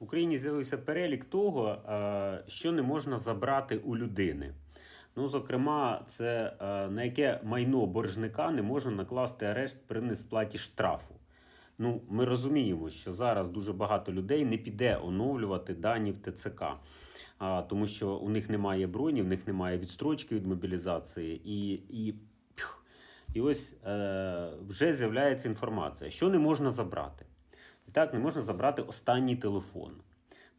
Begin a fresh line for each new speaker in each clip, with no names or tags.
В Україні з'явився перелік того, е, що не можна забрати у людини. Ну, зокрема, це е, на яке майно боржника не можна накласти арешт при несплаті штрафу. Ну, ми розуміємо, що зараз дуже багато людей не піде оновлювати дані в ТЦК, тому що у них немає броні, в них немає відстрочки від мобілізації, і, і, і ось е, вже з'являється інформація, що не можна забрати. І так, не можна забрати останній телефон.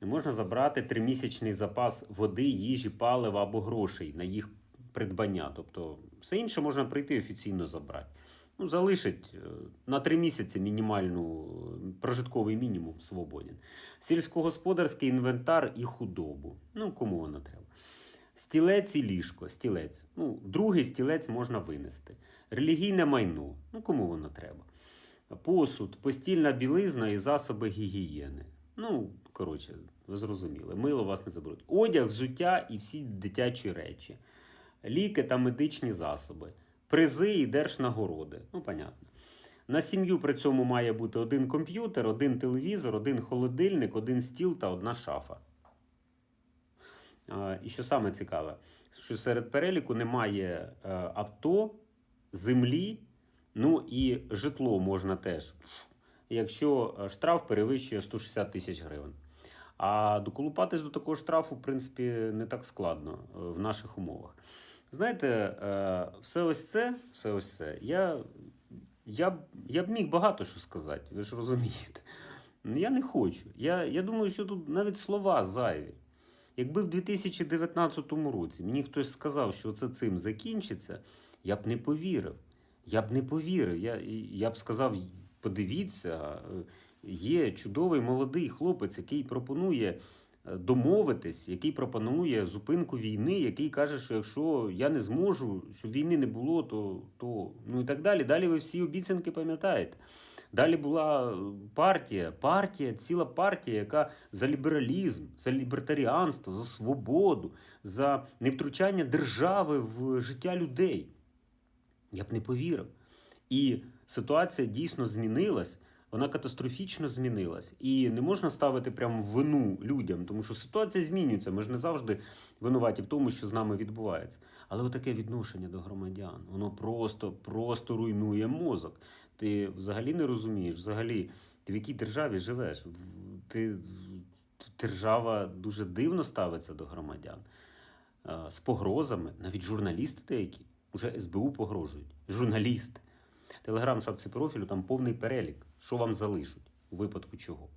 Не можна забрати тримісячний запас води, їжі, палива або грошей на їх придбання. Тобто все інше можна прийти і офіційно забрати. Ну, залишить е, на три місяці мінімальну прожитковий мінімум свободен. Сільськогосподарський інвентар і худобу. Ну, кому воно треба? Стілець і ліжко, стілець. Ну, другий стілець можна винести. Релігійне майно. Ну, кому воно треба? Посуд, постільна білизна і засоби гігієни. Ну, коротше, ви зрозуміли, мило вас не заберуть. Одяг, взуття і всі дитячі речі, ліки та медичні засоби, призи і держнагороди. Ну, понятно. На сім'ю при цьому має бути один комп'ютер, один телевізор, один холодильник, один стіл та одна шафа. І що саме цікаве, що серед переліку немає е, авто, землі, ну і житло можна теж, якщо е, штраф перевищує 160 тисяч гривень. А доколупатись до такого штрафу, в принципі, не так складно е, в наших умовах. Знаєте, е, все ось це, все ось це, я, я, б- я б міг багато що сказати, ви ж розумієте. Ну, я не хочу. Я, я думаю, що тут навіть слова зайві. Якби в 2019 році мені хтось сказав, що це цим закінчиться, я б не повірив. Я б не повірив. Я, я б сказав: подивіться, є чудовий молодий хлопець, який пропонує е, домовитись, який пропонує зупинку війни, який каже, що якщо я не зможу, щоб війни не було, то, то ну і так далі. Далі ви всі обіцянки пам'ятаєте. Далі була е, партія, партія, ціла партія, яка за лібералізм, за лібертаріанство, за свободу, за невтручання держави в життя людей. Я б не повірив. І ситуація дійсно змінилась, вона катастрофічно змінилась. І не можна ставити прямо вину людям, тому що ситуація змінюється. Ми ж не завжди винуваті в тому, що з нами відбувається. Але отаке відношення до громадян, воно просто, просто руйнує мозок. Ти взагалі не розумієш, взагалі, ти в якій державі живеш? Ти держава дуже дивно ставиться до громадян е, з погрозами, навіть журналісти деякі, вже СБУ погрожують. Журналісти. Телеграм шапці профілю там повний перелік, що вам залишуть у випадку чого.